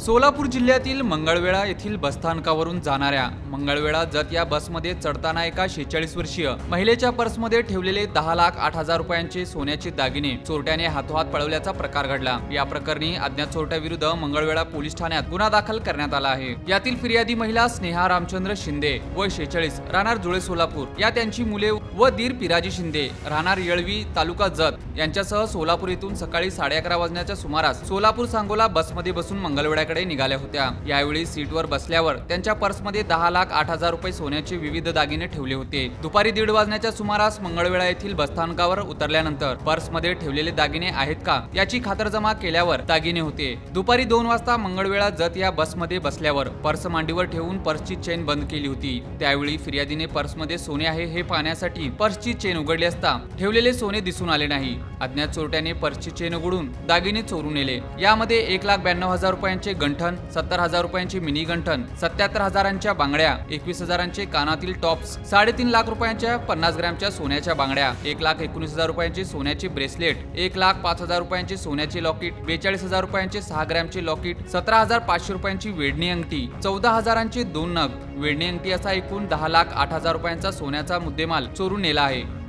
सोलापूर जिल्ह्यातील मंगळवेळा येथील बसस्थानकावरून जाणाऱ्या मंगळवेळा जत या बसमध्ये चढताना एका शेहेचाळीस वर्षीय महिलेच्या पर्समध्ये ठेवलेले दहा लाख आठ हजार रुपयांचे सोन्याचे दागिने चोरट्याने हातोहात पळवल्याचा प्रकार घडला. या प्रकरणी अज्ञात चोरट्याविरुद्ध मंगळवेळा पोलीस ठाण्यात गुन्हा दाखल करण्यात आला आहे. यातील फिर्यादी महिला स्नेहा रामचंद्र शिंदे व शेहेचाळीस राहणार जुळे सोलापूर. या त्यांची मुले व दीर पिराजी शिंदे राहणार येळवी तालुका जत. यांच्यासह सोलापूर येथून सकाळी साडे अकरा वाजण्याच्या सुमारास सोलापूर सांगोला बसमध्ये बसून मंगळवेळा मंगळवेढ्याकडे निघाल्या होत्या. यावेळी सीटवर बसल्यावर त्यांच्या पर्समध्ये दहा लाख आठ हजार रुपये सोन्याचे विविध दागिने ठेवले होते. दुपारी दीड वाजण्याच्या सुमारास मंगळवेळा येथील बसस्थानकावर उतरल्यानंतर पर्समध्ये ठेवलेले दागिने आहेत का याची खातरजमा केल्यावर दागिने होते. दुपारी दोन वाजता मंगळवेळा जत या बसमध्ये बसल्यावर पर्स मांडीवर ठेवून पर्सची चेन बंद केली होती. त्यावेळी फिर्यादीने पर्समध्ये सोने आहे हे पाहण्यासाठी पर्सची चेन उघडली असता ठेवलेले सोने दिसून आले नाही. अज्ञात चोरट्याने पर्सची चेन उघडून दागिने चोरून नेले. यामध्ये एक लाख ब्याण्णव हजार रुपयांचे गंठन सत्तर हजार रुपयांचे मिनी गंठन सत्याहत्तर हजारांच्या बांगड्या एकवीस हजारांचे कानातील टॉप्स साडेतीन लाख रुपयांच्या पन्नास ग्रॅमच्या सोन्याच्या बांगड्या एक लाख एकोणीस हजार रुपयांचे सोन्याचे ब्रेसलेट एक लाख पाच हजार रुपयांचे सोन्याचे लॉकेट बेचाळीस हजार रुपयांचे सहा ग्रॅमचे लॉकेट सतरा हजार पाचशे रुपयांची वेडणी अंगठी चौदा हजारांचे दोन नग वेडणी अंगठी असा एकूण दहा लाख आठ हजार रुपयांचा सोन्याचा मुद्देमाल चोरून नेला आहे.